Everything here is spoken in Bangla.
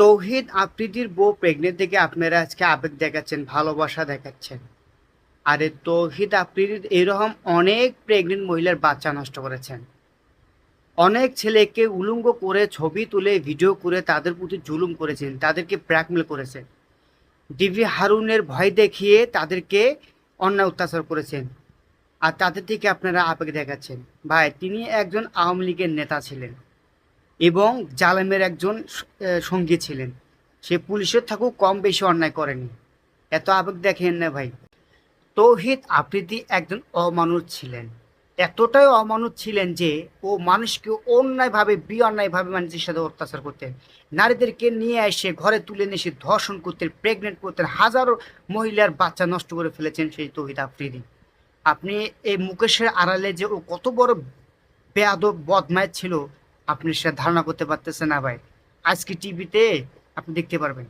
তৌহিদ আফ্রিদির বউ প্রেগনেন্ট থেকে আপনারা আজকে আবেগ দেখাচ্ছেন, ভালোবাসা দেখাচ্ছেন। আরে তৌহিদ আফ্রিদির এরকম অনেক প্রেগনেন্ট মহিলার বাচ্চা নষ্ট করেছেন। অনেক ছেলেকে উলঙ্গ করে ছবি তুলে, ভিডিও করে তাদের প্রতি জুলুম করেছেন, তাদেরকে ব্ল্যাকমেল করেছেন। ডিভি হারুনের ভয় দেখিয়ে তাদেরকে অন্যায় অত্যাচার করেছেন। আর তাদের থেকে আপনারা আবেগ দেখাচ্ছেন। ভাই, তিনি একজন আওয়ামী লীগের নেতা ছিলেন। এবং জালেমের একজন সঙ্গী ছিলেন। সে পুলিশের থাকুক কম বেশি অন্যায় করেনি। এত আবেগ দেখেন না ভাই। তৌহিদ আফ্রিদি একজন অমানুষ ছিলেন। এতটাই অমানুষ ছিলেন যে ও মানুষকে অন্যায়ভাবে, বিঅন্যায়ভাবে মানুষের সাথে অত্যাচার করতেন। নারীদেরকে নিয়ে এসে ঘরে তুলে নিয়ে এসে ধর্ষণ করতেন প্রেগনেন্ট করতেন, হাজারো মহিলার বাচ্চা নষ্ট করে ফেলেছেন সেই তৌহিদ আফ্রিদি। আপনি এই মুকেশের আড়ালে যে ও কত বড় বেয়াদব বদমায় ছিল আপনি সেটা ধারণা করতে পারতেছে না ভাই। আজকে টিভিতে আপনি দেখতে পারবেন।